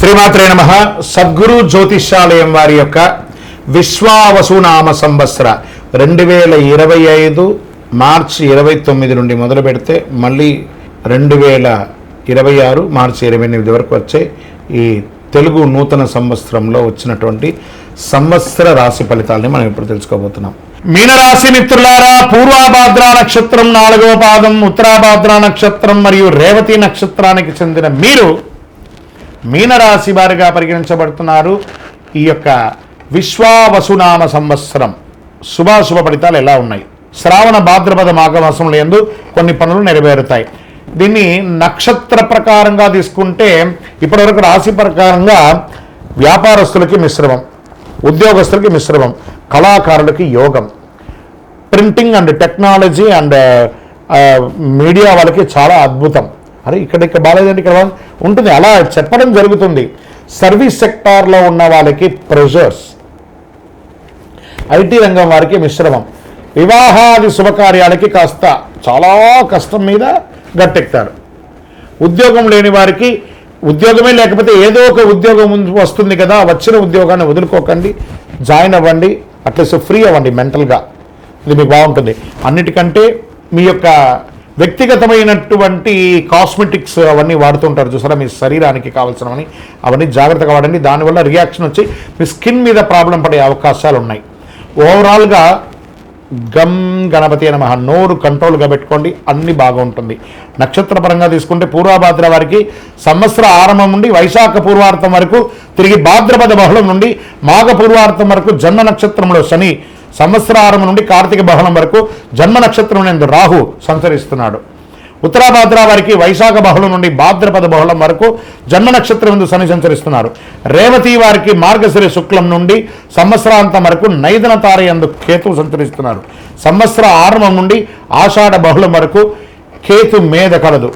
శ్రీమాత్రే నమ. సద్గురు జ్యోతిష్యాలయం వారి యొక్క విశ్వావసునామ సంవత్సర రెండు వేల ఇరవై ఐదు మార్చి ఇరవై తొమ్మిది నుండి మొదలు పెడితే మళ్ళీ రెండు వేల ఇరవై ఆరు మార్చి ఇరవై ఎనిమిది వరకు వచ్చే ఈ తెలుగు నూతన సంవత్సరంలో వచ్చినటువంటి సంవత్సర రాశి ఫలితాలని మనం ఇప్పుడు తెలుసుకోబోతున్నాం. మీనరాశి మిత్రులారా పూర్వాభాద్ర నక్షత్రం నాలుగవ పాదం ఉత్తరాభాద్ర నక్షత్రం మరియు రేవతి నక్షత్రానికి చెందిన మీరు మీనరాశి వారిగా పరిగణించబడుతున్నారు. ఈ యొక్క విశ్వావసునామ సంవత్సరం శుభాశుభ ఫలితాలు ఎలా ఉన్నాయి? శ్రావణ భాద్రపద మాఘమాసంలో ఎందు కొన్ని పనులు నెరవేరుతాయి. దీన్ని నక్షత్ర ప్రకారంగా తీసుకుంటే ఇప్పటివరకు రాశి ప్రకారంగా వ్యాపారస్తులకి మిశ్రమం ఉద్యోగస్తులకి మిశ్రమం కళాకారులకి యోగం. Printing and technology and media వాళ్ళకి చాలా అద్భుతం. అరే ఇక్కడ ఇక్కడ బాగాలేదండి ఇక్కడ ఉంటుంది. అలా చెప్పడం జరుగుతుంది. సర్వీస్ సెక్టార్లో ఉన్న వాళ్ళకి ప్రెషర్స్ ఐటీ రంగం వారికి మిశ్రమం. వివాహాది శుభకార్యాలకి కాస్త చాలా కష్టం మీద గట్టెక్తారు ఉద్యోగం లేని వారికి ఉద్యోగమే లేకపోతే ఏదో ఒక ఉద్యోగం వస్తుంది కదా వచ్చిన ఉద్యోగాన్ని వదులుకోకండి జాయిన్ అవ్వండి అట్లీస్ట్ ఫ్రీ అవ్వండి మెంటల్గా. ఇది మీకు బాగుంటుంది. అన్నిటికంటే మీ యొక్క వ్యక్తిగతమైనటువంటి కాస్మెటిక్స్ అవన్నీ వాడుతుంటారు చూసారా? మీ శరీరానికి కావాల్సినవని అవన్నీ జాగ్రత్తగా వాడండి. దానివల్ల రియాక్షన్ వచ్చి మీ స్కిన్ మీద ప్రాబ్లం పడే అవకాశాలు ఉన్నాయి ఓవరాల్గా గమ్ గణపతి నమ నోరు కంట్రోల్గా పెట్టుకోండి. అన్ని బాగుంటుంది. నక్షత్రపరంగా తీసుకుంటే పూర్వభాద్ర వారికి సంవత్సర ఆరంభం నుండి వైశాఖ పూర్వార్థం వరకు తిరిగి భాద్రపద బహుళం నుండి మాఘ పూర్వార్థం వరకు జన్మ నక్షత్రంలో శని సంవత్సర ఆరంభం నుండి కార్తీక బహుళం వరకు జన్మ నక్షత్రం నందు రాహు సంచరిస్తున్నాడు. ఉత్తరాభాద్ర వారికి వైశాఖ బహుళం నుండి భాద్రపద బహుళం వరకు జన్మ నక్షత్రం ఎందు శని సంచరిస్తున్నారు. రేవతి వారికి మార్గశిర శుక్లం నుండి సంవత్సరాంతం వరకు నైదన తార ఎందు కేతువు సంచరిస్తున్నారు. సంవత్సర ఆరంభం నుండి ఆషాఢ బహుళం వరకు కేతు మేధ కలదు.